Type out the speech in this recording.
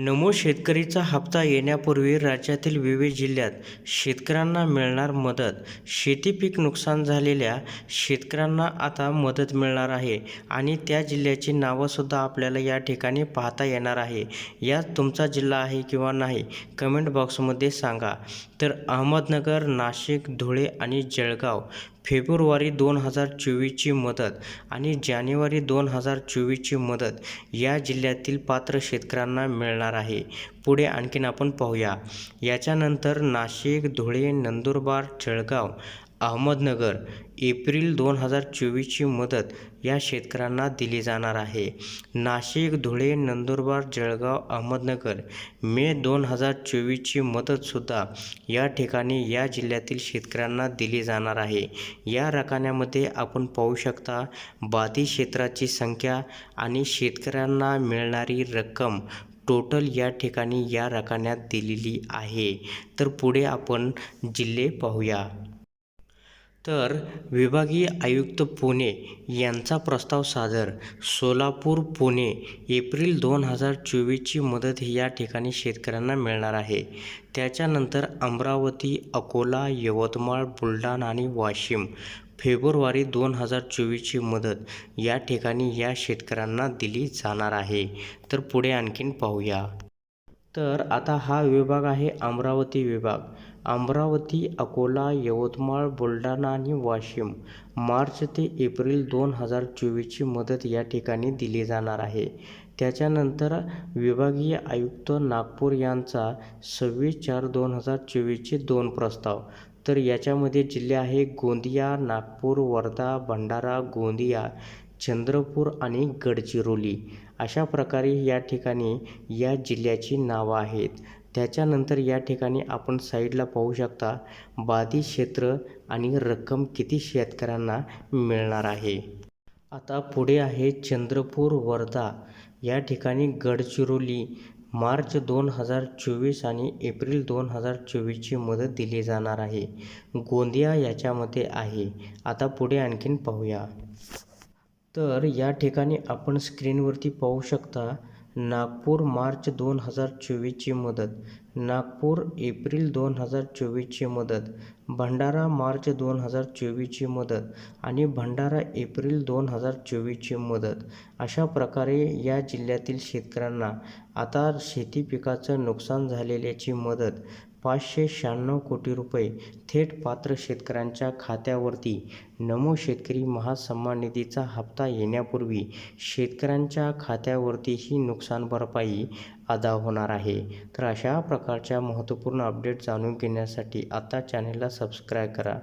नमो शेतकरीचा हप्ता येण्यापूर्वी राज्यातील विविध जिल्ह्यात शेतकऱ्यांना मिळणार मदत. शेती पीक नुकसान झालेल्या शेतकऱ्यांना आता मदत मिळणार आहे आणि त्या जिल्ह्याची नावंसुद्धा आपल्याला या ठिकाणी पाहता येणार आहे. यात तुमचा जिल्हा आहे किंवा नाही कमेंट बॉक्समध्ये सांगा. तर अहमदनगर नाशिक धुळे आणि जळगाव फेब्रुवारी दोन हजार चोवीसची मदत आणि जानेवारी दोन हजार चोवीसची मदत या जिल्ह्यातील पात्र शेतकऱ्यांना मिळणार आहे. पुढे आणखीन आपण पाहूया. याच्यानंतर नाशिक धुळे नंदुरबार जळगाव अहमदनगर एप्रिल दोन हजार चोवीसची मदत या शेतकऱ्यांना दिली जाणार आहे. नाशिक धुळे नंदुरबार जळगाव अहमदनगर मे दोन हजार चोवीसची मदतसुद्धा या ठिकाणी या जिल्ह्यातील शेतकऱ्यांना दिली जाणार आहे. या रकान्यामध्ये आपण पाहू शकता बाधित क्षेत्राची संख्या आणि शेतकऱ्यांना मिळणारी रक्कम टोटल या ठिकाणी या रकान्यात दिलेली आहे. तर पुढे आपण जिल्हे पाहूया. तर विभागीय आयुक्त पुणे यांचा प्रस्ताव सादर. सोलापूर पुणे एप्रिल दोन हजार चोवीसची मदत ही या ठिकाणी शेतकऱ्यांना मिळणार आहे. त्याच्यानंतर अमरावती अकोला यवतमाळ बुलढाणा आणि वाशिम फेब्रुवारी दोन हजार चोवीसची मदत या ठिकाणी या शेतकऱ्यांना दिली जाणार आहे. तर पुढे आणखीन पाहूया. तर आता हा विभाग आहे अमरावती विभाग. अमरावती अकोला यवतमाळ बुलढाणा आणि वाशिम. मार्च ते एप्रिल दोन हजार चोवीसची मदत या ठिकाणी दिली जाणार आहे. त्याच्यानंतर विभागीय आयुक्त नागपूर यांचा सव्वीस चार दोन हजार चोवीसचे दोन प्रस्ताव. तर याच्यामध्ये जिल्हे आहे गोंदिया नागपूर वर्धा भंडारा गोंदिया. चंद्रपूर आणि गडचिरोली अशा प्रकारे या ठिकाणी या जिल्ह्याची नावं आहेत. त्याच्यानंतर या ठिकाणी आपण साईडला पाहू शकता बाधित क्षेत्र आणि रक्कम किती शेतकऱ्यांना मिळणार आहे. आता पुढे आहे चंद्रपूर वर्धा. या ठिकाणी गडचिरोली मार्च दोन हजार चोवीस आणि एप्रिल दोन हजार चोवीसची मदत दिली जाणार आहे. गोंदिया याच्यामध्ये आहे. आता पुढे आणखीन पाहूया. तर या ठिकाणी आपण स्क्रीनवरती पाहू शकता नागपूर मार्च दोन हजार चोवीसची मदत नागपूर एप्रिल दोन हजार चोवीसची मदत भंडारा मार्च दोन हजार चोवीसची मदत आणि भंडारा एप्रिल दोन हजार चोवीसची मदत. अशा प्रकारे या जिल्ह्यातील शेतकऱ्यांना आता शेती पिकाचं नुकसान झालेल्याची मदत पाचशे शहाण्णव कोटी रुपये थेट पात्र शेतकऱ्यांच्या खात्यावरती. नमो शेतकरी महासन्मान निधीचा हप्ता येण्यापूर्वी शेतकऱ्यांच्या खात्यावरती ही नुकसान भरपाई अदा होणार आहे. तर अशा प्रकारच्या महत्त्वपूर्ण अपडेट जाणून घेण्यासाठी आता चॅनलला सबस्क्राईब करा.